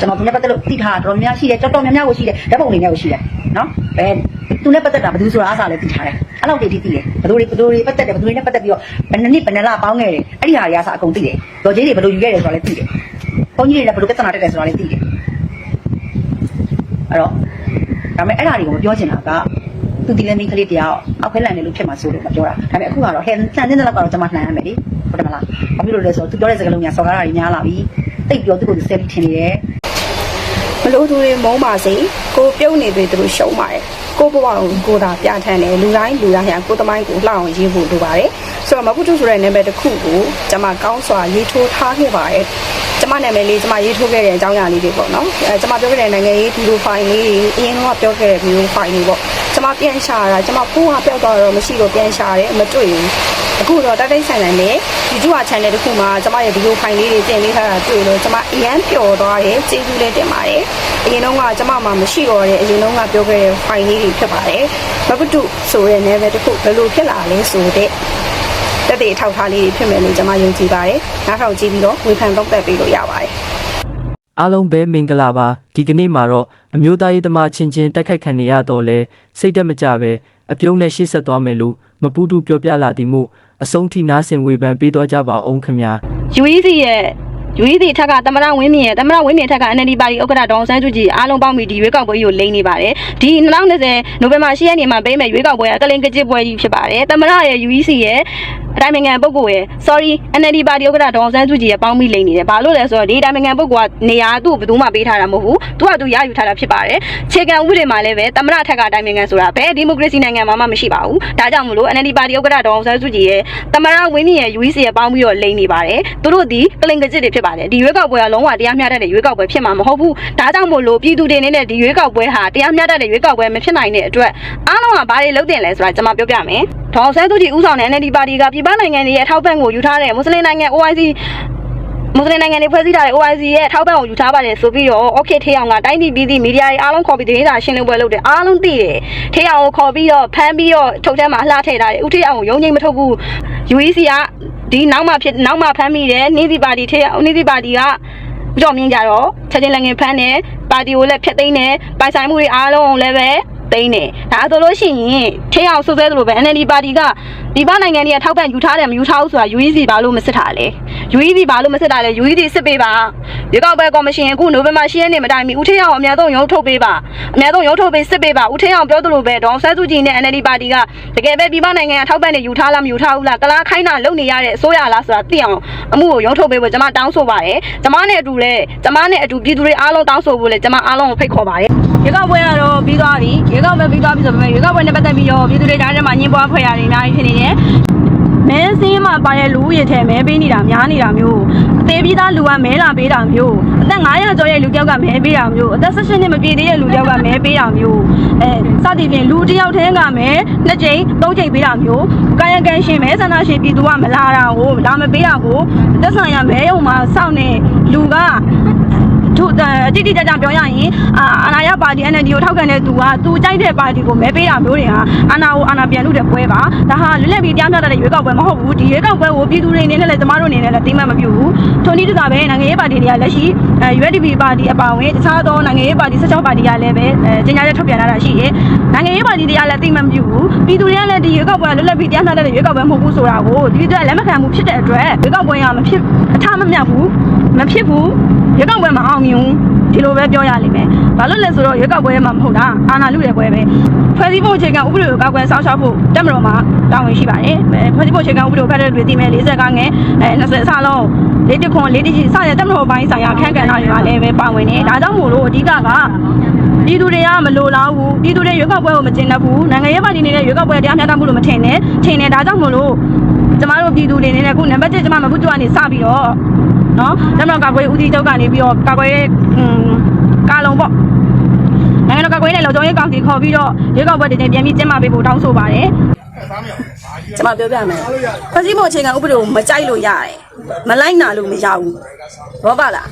ကျွန်တော်သူနဲ့ပတ်သက်လို့သိထားတာတော်တော်များများရှိတယ်တော်တော်များများကိုရှိတယ်ဓာတ်ပုံတွေနဲ့ကိုရှိတယ်နော်ဘယ်သူနဲ့ပတ်သက်တာဘယ်သူဆိုတာအားစားလဲသိထားတယ်အဲ့လောက်တည်းသိသိတယ်ဘယ်သူတွေဘယ်သူတွေပတ်သက်တယ်ဘယ်သူတွေနဲ့ပတ်သက်ပြီးတော့ဘယ်နှစ်နှစ်ဘယ်နှစ်လပေါင်းခဲ့တယ်အဲ့ဒီဟာတွေအားစားအကုန်သိတယ်ဒေါ်ကြီးတွေဘယ်လိုယူခဲ့တယ်ဆိုတာလည်းသိတယ်ဘုန်းကြီးတွေလည်းဘယ်လိုပြဿနာတက်တယ်ဆိုတာလည်းသိတယ်အဲ့တော့ဒါပေမဲ့အဲ့ဒါတွေကိုမပြောချင်တာကသူဒီလည်းမိန်းကလေးတရားအောက်ဖက်လန်နေလို့ဖြစ်မှာဆိုလို့မပြောတာဒါပေမဲ့အခုကတော့ဟဲဆန်တဲ့လောက်ကတော့ကျွန်မနှံရမယ်လေဟုတ်တယ်မလားဘာဖြစ်လို့လဲဆိုတော့သူပြောတဲ့စကားလုံးညာစော်ကားတာတွေများလာပြီတိတ်ပြောသူ့ကိုသူဆဲပြီးထင်နေတယ်မ လို့သူတွေမုန်းပါစေကိုပြုံးနေပြီသူတို့ရှုံးပါတယ်ကိုဘဝကိုကိုသာပြဋ္ဌာန်းတယ်လူတိုင်းလူတိုင်းဟာကိုသမိုင်းကိုလှအောင်ရေးဖို့လိုပါတယ်ဆိုတော့မကုတုဆိုတဲ့နာမည်တစ်ခုကိုကျွန်မကောင်းစွာရေးထိုးထားခဲ့ပါတယ်ကျွန်မနာမည်လေးကျွန်မရေးထိုးခဲ့တဲ့အကြောင်းအရာလေးတွေပေါ့နော်အဲကျွန်မပြောခဲ့တဲ့နိုင်ငံရေးဗီဒီယိုဖိုင်လေးတွေအရင်ကပြောခဲ့တဲ့ဗီဒီယိုဖိုင်တွေပေါ့ ကျွန်မပြန်ရှာတာကျွန်မဖိုးဟာပျောက်သွားတော့မရှိတော့ပြန်ရှာတယ်မတွေ့ဘူးအခုတော့တိုက်တိုက်ဆိုင်ဆိုင်နဲ့ YouTube channel တစ်ခုမှာကျွန်မရဲ့ဗီဒီယိုဖိုင်လေးတွေတင်ပေးထားတာတွေ့လို့ကျွန်မအရန်ပျော်သွားတယ်ကျေးဇူးလည်းတင်ပါတယ်အရင်တော့ကကျွန်မမှမရှိတော့တဲ့အရင်တော့ကပြောခဲ့တဲ့ဖိုင်လေးတွေဖြစ်ပါတယ်ဘဘတုဆိုတဲ့ level တစ်ခုဘယ်လိုဖြစ်လာလဲဆိုတဲ့တက်တဲ့အထောက်အထားလေးတွေဖြစ်မယ်လို့ကျွန်မယုံကြည်ပါတယ်နားထောင်ကြည့်ပြီးတော့ဝေဖန်သုံးသပ်ပေးလို့ရပါတယ် အားလုံးပဲမင်္ဂလာပါဒီကနေ့မှာတော့အမျိုးသားရေးသမားချင်းချင်းတိုက်ခိုက်ခံနေရတော့လဲစိတ်တက်မကြပဲအပြုံးနဲ့ရှေ့ဆက်သွားမယ်လို့မပူးတူပြောပြလာသည်မို့အဆုံးထိနားဆင်ဝေဖန်ပေးသွားကြပါအောင်ခင်ဗျာ UEC ရဲ့ UEC ထက်ကသမရဝင်းမြင့်ရဲ့သမရဝင်းမြင့်ထက်က NLD ပါတီဥက္ကဋ္ဌဒေါအောင်ဆန်းစုကြည်အားလုံးပေါင်းပြီးဒီရွေးကောက်ပွဲကြီးကိုလိမ့်နေပါတယ်ဒီ2020နိုဝင်ဘာ10ရက်နေ့မှာပေးမဲ့ရွေးကောက်ပွဲကကလင်ကကြစ်ပွဲကြီးဖြစ်ပါတယ်သမရရဲ့ UEC ရဲ့အတိုင်းနိုင်ငံပုဂ္ဂိုလ်ရဲ့ sorry NLD ပါတီဥက္ကဋ္ဌဒေါအောင်ဆန်းစုကြည်ရဲ့ပေါင်းပြီးလိမ့်နေတယ်ဘာလို့လဲဆိုတော့ဒီအတိုင်းနိုင်ငံပုဂ္ဂိုလ်ကနေရာသူ့ဘယ်သူမှပေးထားတာမဟုတ်ဘူးသူကသူရယူထားတာဖြစ်ပါတယ်ခြေကံဥပဒေမှာလည်းပဲသမရထက်ကအတိုင်းနိုင်ငံဆိုတာဘယ်ဒီမိုကရေစီနိုင်ငံမှာမှမရှိပါဘူးဒါကြောင့်မလို့ NLD ပါတီဥက္ကဋ္ဌဒေါအောင်ဆန်းစုကြည်ရဲ့သမရဝင်းမြင့်ရဲ့ UEC ရဲ့ပေါင်းပြီးတော့လိမ့်နေပါတယ်သူတို့ဒီကလင်ကကြစ်တွေဖြစ်ပါတယ်ဒီရွေးကောက်ပွဲကလုံးဝတရားမျှတတဲ့ရွေးကောက်ပွဲဖြစ်မှာမဟုတ်ဘူးဒါကြောင့်မို့လို့ပြည်သူတွေနေတဲ့ဒီရွေးကောက်ပွဲဟာတရားမျှတတဲ့ရွေးကောက်ပွဲမဖြစ်နိုင်တဲ့အတွက်အားလုံးကဘာတွေလုပ်တင်လဲဆိုတာကျွန်မပြောပြမယ်ဒေါအောင်ဆန်းစုကြည်ဦးဆောင်တဲ့ NLD ပါတီကပြည်ပနိုင်ငံတွေရဲ့ထောက်ပံ့ကိုယူထားတဲ့မွတ်စလင်နိုင်ငံ OIC မွတ်စလင်နိုင်ငံတွေဖွဲ့စည်းထားတဲ့ OIC ရဲ့ထောက်ပံ့ကိုယူထားပါတယ်ဆိုပြီးတော့ Okay ထေးအောင်ကတိုင်းပြည်ပြည်သည့်မီဒီယာတွေအားလုံးခေါ်ပြီးသတင်းစာရှင်းလင်းပွဲလုပ်တယ်အားလုံးသိတယ်ထေးအောင်ကိုခေါ်ပြီးတော့ဖမ်းပြီးတော့ထုတ်ထဲမှာလှထည့်ထားတယ်ဦးထေးအောင်ကိုရုံငိမ့်မထုတ်ဘူး UEC ကဒီနောက်မှဖြစ်နောက်မှဖမ်းမိတယ်နေသည့်ပါတီထေးအောင်နေသည့်ပါတီကဦးကျော်မြင့်ကြတော့ချက်ချင်းလက်ငယ်ဖမ်းတယ်ပါတီကိုလည်းဖျက်သိမ်းတယ်ပိုင်ဆိုင်မှုတွေအားလုံးလည်းပဲသိမ်းတယ်ဒါဆိုလို့ရှိရင်ထေးအောင်ဆွဆွဲသလိုပဲ NLD ပါတီကဒီပနိုင်ငံတွေကထောက်ပံ့ယူထားတယ်မယူထားဘူးဆိုတာ UEC ဘာလို့မစစ်တာလဲ UEC ဘာလို့မစစ်တာလဲ UEC စစ်ပေးပါရွေးကောက်ပွဲကော်မရှင်အခုနိုဝင်ဘာ10ရက်နေ့မတိုင်မီဦးထေးအောင်အများဆုံးရုံးထုတ်ပေးပါအများဆုံးရုံးထုတ်ပေးစစ်ပေးပါဦးထေးအောင်ပြောသလိုပဲဒေါအောင်ဆန်းစုကြည်နဲ့ NLD ပါတီကတကယ်ပဲပြည်ပနိုင်ငံကထောက်ပံ့နေယူထားလားမယူထားဘူးလားကလားခိုင်းတာလုပ်နေရတဲ့အစိုးရလားဆိုတာသိအောင်အမှုကိုရုံးထုတ်ပေးဖို့ကျွန်မတောင်းဆိုပါတယ်ကျွန်မနဲ့အတူလဲကျွန်မနဲ့အတူပြည်သူတွေအားလုံးတောင်းဆိုဖို့လဲကျွန်မအားလုံးကိုဖိတ်ခေါ်ပါတယ်ရွေးကောက်ပွဲကတော့ပြီးသွားပြီရွေးကောက်ပွဲပြီးသွားပြီဆိုပေမဲ့ရွေးကောက်ပွဲနဲ့ပတ်သက်ပြီးတော့ပြည်သူတွေတိုင်းထဲမှာညှင်းပွားဖွဲ့ရတယ်အများကြီးဖြစ်နေတယ်မဲစင်းမှာပါတဲ့လူဦးရေထဲမဲပေးနေတာများနေတာမျိုးအသေးပြီးသားလူကမဲလာပေးတာမျိုးအသက်900ကျော်ရဲ့လူတစ်ယောက်ကမဲပေးတာမျိုးအသက်18နှစ်မပြည့်သေးတဲ့လူတစ်ယောက်ကမဲပေးတာမျိုးအဲစသည်ဖြင့်လူတစ်ယောက်တည်းကမဲနှစ်ကြိမ်သုံးကြိမ်ပေးတာမျိုးကာယကံရှင်မဲဆန္ဒရှင်ပြည်သူကမလာတာကိုလာမပေးတာကိုသက်ဆိုင်ရာမဲယုံမှာစောင့်နေလူက သူအတိအကျကျပြောရရင်အာအာနာယပါတီ NLD ကိုထောက်ခံတဲ့သူကသူကြိုက်တဲ့ပါတီကိုမဲပေးတာမျိုးတွေဟာအာနာကိုအာနာပြန်လို့တဲ့ပွဲပါဒါဟာလွတ်လပ်ပြီးတရားမျှတတဲ့ရွေးကောက်ပွဲမဟုတ်ဘူးဒီရွေးကောက်ပွဲကိုပြည်သူတွေအနေနဲ့လည်းကျမတို့အနေနဲ့လည်းတိမတ်မပြုဘူးထိုနည်းတူစွာပဲနိုင်ငံရေးပါတီတွေကလက်ရှိအဲ USDP ပါတီအပါအဝင်တခြားသောနိုင်ငံရေးပါတီ16ပါတီကလည်းပဲအဲကြေညာချက်ထုတ်ပြန်လာတာရှိတယ်နိုင်ငံရေးပါတီတွေကလည်းတိမတ်မပြုဘူးပြည်သူတွေကလည်းဒီရွေးကောက်ပွဲလွတ်လပ်ပြီးတရားမျှတတဲ့ရွေးကောက်ပွဲမဟုတ်ဘူးဆိုတာကိုဒီအတွက်လက်မခံမှုဖြစ်တဲ့အတွက်ရွေးကောက်ပွဲကမဖြစ်အထမမြောက်ဘူးမဖြစ်ဘူး ရွေးကောက်ပွဲမအောင်မြင်ဘူးဒီလိုပဲပြောရလိမ့်မယ်။ဘာလို့လဲဆိုတော့ရွေးကောက်ပွဲမှာမဟုတ်တာအာဏာလူတဲ့ပွဲပဲ။ဖွဲ့စည်းပုံအခြေခံဥပဒေကိုကောက်ကွယ်စောင့်ရှောက်ဖို့တက်မတော်မှာတာဝန်ရှိပါတယ်။အဲဖွဲ့စည်းပုံအခြေခံဥပဒေကိုဖတ်တဲ့လူတွေသိမယ်40ကငယ်အဲ20အစလုံးလေးတခွန်လေးတချီစတဲ့တက်မတော်ပိုင်းဆိုင်ရာခန့်ကဏ္ဍတွေကလည်းပဲပါဝင်နေ။ဒါကြောင့်မို့လို့အဓိကကပြည်သူတွေကမလိုလားဘူးပြည်သူတွေရွေးကောက်ပွဲကိုမကျင်တတ်ဘူးနိုင်ငံရေးပါတီနေတဲ့ရွေးကောက်ပွဲတရားမျှတမှုလို့မထင်နဲ့ထင်တယ်ဒါကြောင့်မို့လို့ ကျမတို့ပြည်သူတွေနေနဲ့ခုနံပါတ်1ကျမမခုကျွကနေစပြီးတော့နော်တက်မတော်ကာကွယ်ဦးစီးချုပ်ကနေပြီးတော့ကာကွယ်อืมကာလုံးပေါ့နိုင်ငံတော်ကကွေးနဲ့လုံခြုံရေးကောင်စီခေါ်ပြီးတော့ရွေးကောက်ပွဲတင်တင်ပြန်ပြီးကျင်းပပေးဖို့တောင်းဆိုပါတယ်ကျွန်မပြောပြမယ်ဖွဲ့စည်းပုံအခြေခံဥပဒေကိုမကြိုက်လို့ရတယ်မလိုက်နာလို့မရဘူးဘောပါလား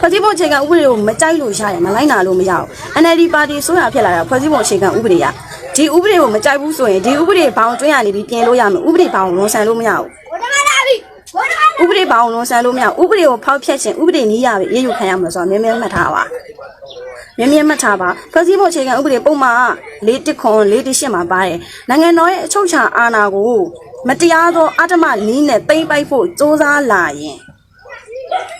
ဖွဲ့စည်းပုံအခြေခံဥပဒေကိုမကြိုက်လို့ရတယ်မလိုက်နာလို့မရဘူး NLD ပါတီဆိုရဖြစ်လာတာဖွဲ့စည်းပုံအခြေခံဥပဒေက ဒီဥပဒေကိုမကြိုက်ဘူးဆိုရင်ဒီဥပဒေဘောင်ကျွင်းရနေပြီးပြင်လို့ရမယ်ဥပဒေဘောင်ဝန်ဆန်လို့မရဘူးဥဥပဒေဘောင်လုံးဆန်လို့မရဥပဒေကိုဖောက်ဖျက်ခြင်းဥပဒေနည်းရပဲရေးယူခံရမှာဆိုတော့မြဲမြဲမှတ်ထားပါမြဲမြဲမှတ်ထားပါဖွဲ့စည်းပုံအခြေခံဥပဒေပုံမှာ၄တစ်ခွန်၄တစ်ရှစ်မှာပါတယ်နိုင်ငံတော်ရဲ့အချုပ်အခြာအာဏာကိုမတရားသောအတ္တမနီးနဲ့သိမ့်ပိုက်ဖို့စ조사လာရင်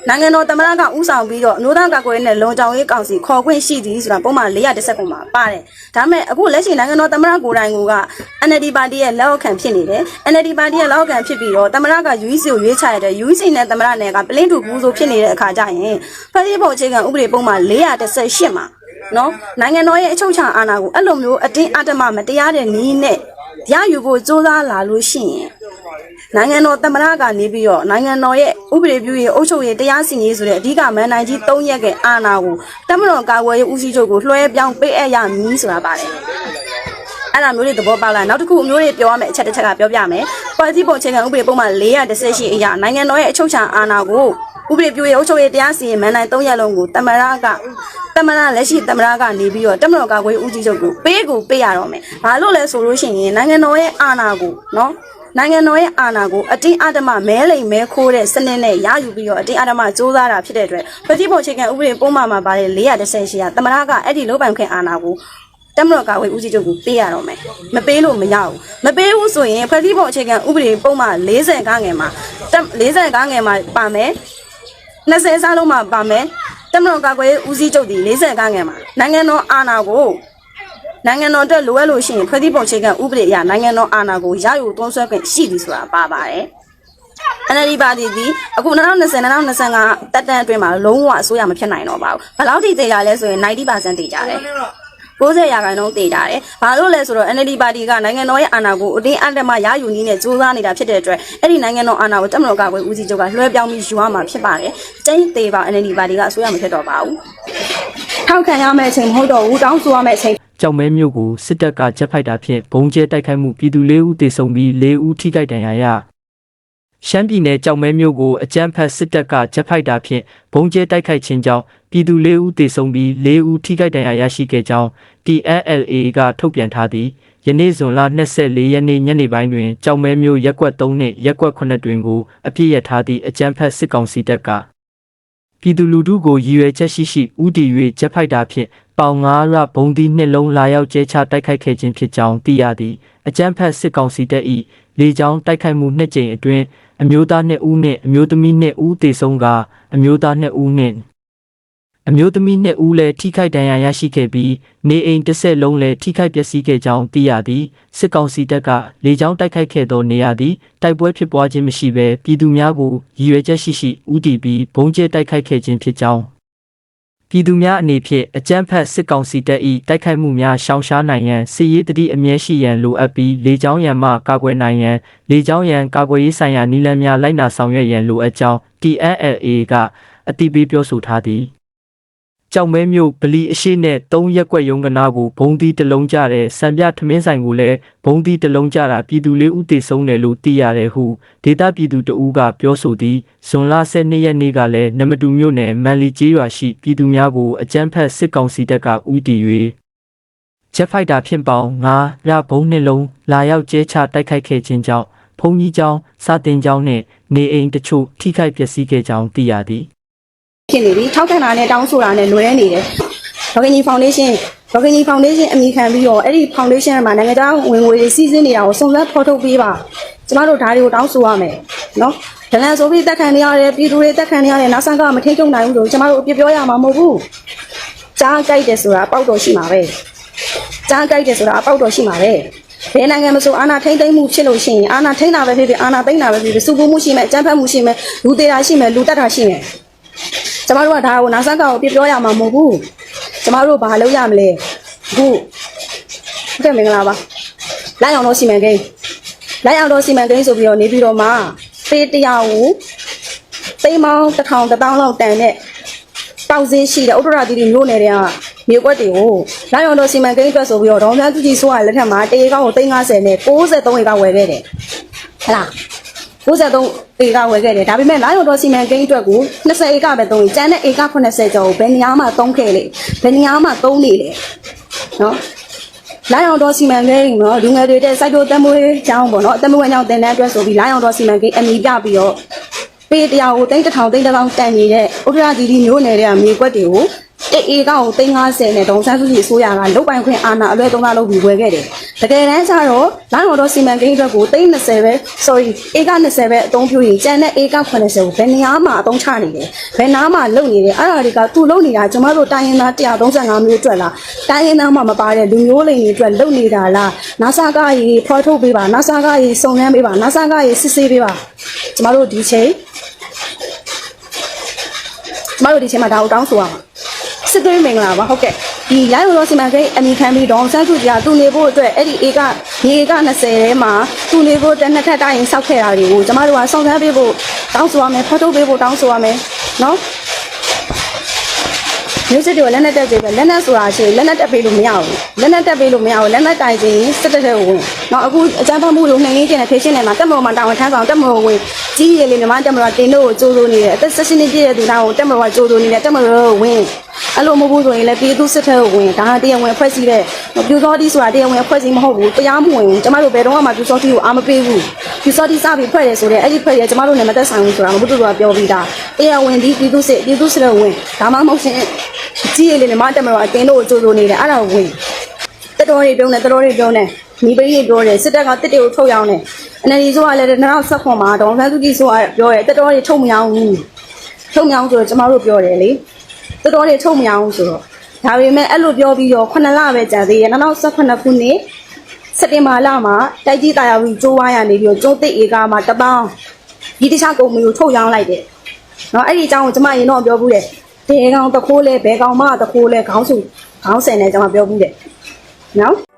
နိုင်ငံတော်သမ္မတကဥဆောင်ပြီးတော့အနိုးသားကာကွယ်ရေးနဲ့လုံခြုံရေးကောင်စီခေါ်ခွင့်ရှိသည်ဆိုတာပုံမှန်410ပုံမှာပါတယ်။ဒါပေမဲ့အခုလက်ရှိနိုင်ငံတော်သမ္မတကိုယ်တိုင်က NLD ပါတီရဲ့လက်အောက်ခံဖြစ်နေတယ်။ NLD ပါတီရဲ့လက်အောက်ခံဖြစ်ပြီးတော့သမ္မတက UEC ကိုရွေးချယ်တဲ့ UEC နဲ့သမ္မတနဲ့ကပလင်းတူဘူးဆိုဖြစ်နေတဲ့အခါကျရင်ဖွဲ့စည်းပုံအခြေခံဥပဒေပုံမှာ418မှာနော်နိုင်ငံတော်ရဲ့အချုပ်အခြာအာဏာကိုအဲ့လိုမျိုးအတင်းအဓမ္မမတရားတဲ့နည်းနဲ့ရယူဖို့စ조사လာလို့ရှိရင် နိုင်ငံတော်သမ္မတကနေပြီးတော့နိုင်ငံတော်ရဲ့ဥပဒေပြုရေးအုပ်ချုပ်ရေးတရားစီရင်ရေးဆိုတဲ့အဓိကမန်နိုင်ကြီး၃ရက်ကအာဏာကိုတမတော်ကာကွယ်ရေးဦးစီးချုပ်ကိုလွှဲပြောင်းပေးအပ်ရမည်ဆိုတာပါတယ်။အဲ့ဒါမျိုးတွေသဘောပေါက်လာနောက်တစ်ခုအမျိုးတွေပြောရမယ့်အချက်တစ်ချက်ကပြောပြမယ်။ပေါ်စီပုံအခြေခံဥပဒေပုံမှန်418အရာနိုင်ငံတော်ရဲ့အချုပ်အခြာအာဏာကိုဥပဒေပြုရေးအုပ်ချုပ်ရေးတရားစီရင်မန်နိုင်၃ရက်လုံးကိုတမရကတမရလက်ရှိတမရကနေပြီးတော့တမတော်ကာကွယ်ရေးဦးစီးချုပ်ကိုပေးကိုပေးရတော့မယ်။ဘာလို့လဲဆိုလို့ရှိရင်နိုင်ငံတော်ရဲ့အာဏာကိုနော် နိုင်ငံတော်ရဲ့အာဏာကိုအတင်းအဓမ္မမဲလိမ်မဲခိုးတဲ့စနစ်နဲ့ရယူပြီးတော့အတင်းအဓမ္မစ조사တာဖြစ်တဲ့အတွက်ဖွဲ့စည်းပုံအခြေခံဥပဒေပုံမှန်မှာပါတဲ့430ရှိရတမရကအဲ့ဒီလိုပိုင်ခွင့်အာဏာကိုတမတော်ကဝေဦးစီးချုပ်ကိုပေးရတော့မယ်မပေးလို့မရဘူးမပေးဘူးဆိုရင်ဖွဲ့စည်းပုံအခြေခံဥပဒေပုံမှန်40ကားငယ်မှာ40ကားငယ်မှာပါမယ်20စားလုံးမှာပါမယ်တမတော်ကကွယ်ဦးစီးချုပ်ဒီ40ကားငယ်မှာနိုင်ငံတော်အာဏာကို နိုင်ငံတော်အတွက်လိုအပ်လို့ရှိရင်ဖွဲ့စည်းပုံအခြေခံဥပဒေအရနိုင်ငံတော်အာဏာကိုရယူသွန်းဆွဲခွင့်ရှိသည်ဆိုတာပါပါတယ်။ NLD ပါတီဒီအခု2020 2025တက်တန်းအတွင်းမှာလုံးဝအစိုးရမဖြစ်နိုင်တော့ပါဘူး။ဘယ်လောက်ထိတည်ကြလဲဆိုရင်90%တည်ကြတယ်။90ရာခိုင်နှုန်းတည်ကြတယ်။ဘာလို့လဲဆိုတော့ NLD ပါတီကနိုင်ငံတော်ရဲ့အာဏာကိုအတင်းအဓမ္မရယူနည်းနဲ့စူးစမ်းနေတာဖြစ်တဲ့အတွက်အဲ့ဒီနိုင်ငံတော်အာဏာကိုတက်မတော်ကဝေဦးစီးချုပ်ကလွှဲပြောင်းပြီးယူရမှာဖြစ်ပါတယ်။ကျင်းသေးပါ NLD ပါတီကအစိုးရမဖြစ်တော့ပါဘူး။ထောက်ခံရမယ့်အချိန်မဟုတ်တော့ဘူးတောင်းဆိုရမယ့်အချိန် ကြောက်မဲမြို့ကိုစစ်တပ်ကချက်ဖိုက်တာဖြင့်ဘုံကျဲတိုက်ခိုက်မှုပြည်သူ၄ဦးသေဆုံးပြီး၄ဦးထိခိုက်ဒဏ်ရာရရှမ်းပြည်နယ်ကြောက်မဲမြို့ကိုအကြမ်းဖက်စစ်တပ်ကချက်ဖိုက်တာဖြင့်ဘုံကျဲတိုက်ခိုက်ခြင်းကြောင့်ပြည်သူ၄ဦးသေဆုံးပြီး၄ဦးထိခိုက်ဒဏ်ရာရရှိခဲ့ကြောင်း TNLA ကထုတ်ပြန်ထားသည်ယနေ့ဇွန်လ24ရက်နေ့ညနေပိုင်းတွင်ကြောက်မဲမြို့ရက်ကွက်3နှင့်ရက်ကွက်9တွင်ကိုအပြစ်ရထားသည့်အကြမ်းဖက်စစ်ကောင်စီတပ်က ပြည်သူလူထုကိုရည်ရွယ်ချက်ရှိရှိဥတီ၍ဂျက်ဖိုက်တာဖြင့်ပေါင်9ရဘုံသီးနှစ်လုံးလာရောက်ကျဲချတိုက်ခိုက်ခဲ့ခြင်းဖြစ်ကြောင်းသိရသည်အကြမ်းဖက်စစ်ကောင်စီတပ်၏လေကြောင်းတိုက်ခိုက်မှုနှစ်ကြိမ်အတွင်းအမျိုးသား2ဦးနှင့်အမျိုးသမီး2ဦးသေဆုံးကအမျိုးသား2ဦးနှင့် အမျိုးသမီး2ဦးလည်းထိခိုက်ဒဏ်ရာရရှိခဲ့ပြီးနေအိမ်တစ်ဆက်လုံးလည်းထိခိုက်ပျက်စီးခဲ့ကြောင်းသိရသည်စစ်ကောင်စီတပ်ကလေကြောင်းတိုက်ခိုက်ခဲ့သောနေရာသည်တိုက်ပွဲဖြစ်ပွားခြင်းမရှိဘဲပြည်သူများကိုရည်ရွယ်ချက်ရှိရှိဥတီပြီးဘုံကျဲတိုက်ခိုက်ခဲ့ခြင်းဖြစ်ကြောင်းပြည်သူများအနေဖြင့်အကြမ်းဖက်စစ်ကောင်စီတပ်၏တိုက်ခိုက်မှုများရှောင်ရှားနိုင်ရန်စစ်ရေးတတိအမြဲရှိရန်လိုအပ်ပြီးလေကြောင်းရန်မှကာကွယ်နိုင်ရန်လေကြောင်းရန်ကာကွယ်ရေးဆိုင်ရာနည်းလမ်းများလိုက်နာဆောင်ရွက်ရန်လိုအပ်ကြောင်း TNLA ကအတိပေးပြောဆိုထားသည် ကြောင်မဲမျိုးဗလီအရှိနဲ့၃ရက်ကွက်ရုံကနာကိုဘုံသီးတစ်လုံးကြတဲ့စံပြထမင်းဆိုင်ကိုလည်းဘုံသီးတစ်လုံးကြတာပြည်သူလေးဦးတည်ဆုံးတယ်လို့သိရတယ်ဟုဒေတာပြည်သူတဦးကပြောဆိုသည်ဇွန်လ12ရက်နေ့ကလည်းနမတူမြို့နယ်မန်လီကျေးရွာရှိပြည်သူများကိုအကြမ်းဖက်စစ်ကောင်စီတပ်ကဦးတည်၍ဂျက်ဖိုက်တာဖြင့်ပေါင်9ရဘုံနှစ်လုံးလာရောက်ကျဲချတိုက်ခိုက်ခဲ့ခြင်းကြောင့်ဖုန်ကြီးကျောင်းစာတင်ကျောင်းနှင့်နေအိမ်တချို့ထိခိုက်ပျက်စီးခဲ့ကြောင်းသိရသည် ဖြစ်နေပြီထောက်ခံတာနဲ့တောင်းဆိုတာနဲ့လွဲနေတယ်။ဒေါကင်ကြီးဖောင်ဒေးရှင်းဒေါကင်ကြီးဖောင်ဒေးရှင်းအမိခံပြီးတော့အဲ့ဒီဖောင်ဒေးရှင်းမှာနိုင်ငံခြားဝင်ငွေတွေစီးဆင်းနေတာကိုစုံစမ်းဖော်ထုတ်ပေးပါ။ကျမတို့ဒါတွေကိုတောင်းဆိုရမယ်နော်။ဒလန်ဆိုပြီးတက်ခံနေရတယ်ပြည်သူတွေတက်ခံနေရတယ်နောက်ဆန်းကမထိန်ချုံနိုင်ဘူးဆိုကျမတို့အပြစ်ပြောရမှာမဟုတ်ဘူး။ကြားကြိုက်တယ်ဆိုတာအပေါက်တော်ရှိမှာပဲ။ကြားကြိုက်တယ်ဆိုတာအပေါက်တော်ရှိမှာပဲ။ဘယ်နိုင်ငံမဆိုအာဏာထိမ့်သိမ်းမှုဖြစ်လို့ရှိရင်အာဏာထိမ့်တာပဲဖြစ်ဖြစ်အာဏာသိမ်းတာပဲဖြစ်ဖြစ်စုပုံမှုရှိမယ်အကြမ်းဖက်မှုရှိမယ်လူသေးတာရှိမယ်လူတက်တာရှိမယ် ကျမတို့ကဒါကိုနာဆက်ကကိုပြပြောရမှာမဟုတ်ဘူးကျမတို့ဘာလုပ်ရမလဲအခုဟုတ်ကဲ့မင်္ဂလာပါလိုက်အောင်တော့စီမံကိန်းလိုက်အောင်တော့စီမံကိန်းဆိုပြီးတော့နေပြီးတော့မှပေးတရားကိုသိမ်းမောင်းတစ်ထောင်တစ်တောင်းလောက်တန်တဲ့တောက်စင်းရှိတဲ့ဥတ္တရာတိတိမျိုးနယ်တွေကမြေကွက်တွေကိုလိုက်အောင်တော့စီမံကိန်းအတွက်ဆိုပြီးတော့ဒေါ်မြသူကြီးဆိုရလက်ထက်မှာတေကောင်းကို350နဲ့63ဧကဝယ်ခဲ့တယ်ဟလား 63ဧကဝယ်ခဲ့တယ်ဒါပေမဲ့လာရုံတော်စီမံကိန်းအတွက်ကို20ဧကပဲသုံးရင်ကျန်တဲ့ဧက80ကျော်ကိုဘယ်နေရာမှသုံးခဲ့လေဘယ်နေရာမှသုံးနေလေနော်လာရုံတော်စီမံကိန်းနော်လူငယ်တွေတဲ့စိုက်တို့တမွေးကျောင်းပေါ့နော်တမွေးကျောင်းတင်တဲ့အတွက်ဆိုပြီးလာရုံတော်စီမံကိန်းအမိပြပြီးတော့ပပေးတရားကိုတိန်းတစ်ထောင်တိန်းတစ်ထောင်တန်နေတဲ့ဥဒရာဒီဒီမျိုးနယ်တဲ့မြေကွက်တွေကိုတေ အေကောက်ကိုတိန်း90နဲ့ဒေါန်ဆန်းစုကြည်အစိုးရကလုတ်ပိုင်ခွင့်အာဏာအလွဲသုံးစားလုပ်ပြီးဝယ်ခဲ့တယ်တကယ်တမ်းကျတော့လိုင်းတော်တော်စီမံကိန်းအတွက်ကိုတိန်း20ပဲ sorry အေက20ပဲအသုံးပြုရင်ကျန်တဲ့အေက80ကိုဘယ်နေရာမှာအသုံးချနေလဲဘယ်နားမှာလုပ်နေလဲအဲ့ဒါတွေကသူ့လုပ်နေတာကျမတို့တိုင်းရင်းသား135မျိုးအတွက်လားတိုင်းရင်းသားမှမပါတဲ့လူမျိုးလိမ်တွေအတွက်လုပ်နေတာလား NASA ကရေဖော်ထုတ်ပေးပါ NASA ကရေစုံစမ်းပေးပါ NASA ကရေစစ်ဆေးပေးပါကျမတို့ဒီချိန်ကျမတို့ဒီချိန်မှာဒါကိုတောင်းဆိုရမှာ စစ်သွေးမင်္ဂလာပါဟုတ်ကဲ့ဒီလိုင်းရောစီမံကိန်းအမိခံပြီးဒေါအောင်ဆန်းစုကြည်ကသူနေဖို့အတွက်အဲ့ဒီဧကမြေဧက20ထဲမှာသူနေဖို့တစ်နှစ်ထပ်တိုင်းစောက်ခဲ့တာတွေကိုကျမတို့ကစုံစမ်းပေးဖို့တောင်းဆိုရမယ်ဖော်ထုတ်ပေးဖို့တောင်းဆိုရမယ်နော်မျိုးစစ်တွေကလက်နဲ့တက်ပေးပဲလက်နဲ့ဆိုတာရှိရင်လက်နဲ့တက်ပေးလို့မရဘူးလက်နဲ့တက်ပေးလို့မရဘူးလက်နဲ့တိုင်ခြင်းစစ်တက်တဲ့ဝင်နော်အခုအကြမ်းဖက်မှုတွေနှိမ်ရင်းကျင်တဲ့ဖေရှင်းနေမှာတက်မတော်မှာတာဝန်ထမ်းဆောင်တက်မတော်ဝင်ကြီးရည်လေးမြမတက်မတော်တင်တို့ကိုကြိုးစိုးနေတယ်အသက်16နှစ်ပြည့်တဲ့သူသားကိုတက်မတော်ကကြိုးစိုးနေတယ်တက်မတော်ဝင်အဲ့လိုမဟုတ်ဘူးဆိုရင်လည်းပြည်သူစစ်ထဲကိုဝင်ဒါကတရားဝင်ဖွဲ့စည်းတဲ့ပြူစောတိဆိုတာတရားဝင်ဖွဲ့စည်းမဟုတ်ဘူးတရားမဝင်ဘူးကျမတို့ဘယ်တော့မှပြူစောတိကိုအားမပေးဘူးပြူစောတိစပြီးဖွဲ့တယ်ဆိုတဲ့အဲ့ဒီဖွဲ့ရကျမတို့နဲ့မသက်ဆိုင်ဘူးဆိုတာမဟုတ်တူကပြောပြီးသားတရားဝင်ဒီပြည်သူစစ်ပြည်သူစစ်ထဲဝင်ဒါမှမဟုတ်ရှင်ကြီးရည်လေးမြမတက်မတော်အတင်းတို့ကိုကြိုးစိုးနေတယ်အဲ့ဒါဝင်တက်တော်တွေပြုံးတယ်တက်တော်တွေပြုံးတယ်မိပရိတွေပြောတယ်စစ်တပ်ကတက်တွေကိုထုတ်ရောင်းတယ်အနေဒီဆိုကလည်း2010ခွန်မှာဒေါန်ဆန်းစုကြည်ဆိုကပြောတယ်တက်တော်တွေထုတ်မရောင်းဘူးထုတ်မရောင်းဆိုတော့ကျမတို့ပြောတယ်လေ တက်တော်တွေထုတ်မရောင်းဆိုတော့ဒါပေမဲ့အဲ့လိုပြောပြီးတော့9လပဲကြာသေးတယ်2018ခုနှစ်စက်တင်ဘာလမှာတိုက်ကြီးတာယာဝီကျိုးဝါးရနေပြီးတော့ကျိုးသိဧကမှာတပေါင်းဒီတခြားကုမ္ပဏီကိုထုတ်ရောင်းလိုက်တယ်နော်အဲ့ဒီအကြောင်းကိုကျမရင်တော့ပြောဘူးတယ်ဘယ်ကောင်တခိုးလဲဘယ်ကောင်မှတခိုးလဲခေါင်းစုခေါင်းဆယ်နဲ့ကျမပြောဘူးတယ်နော်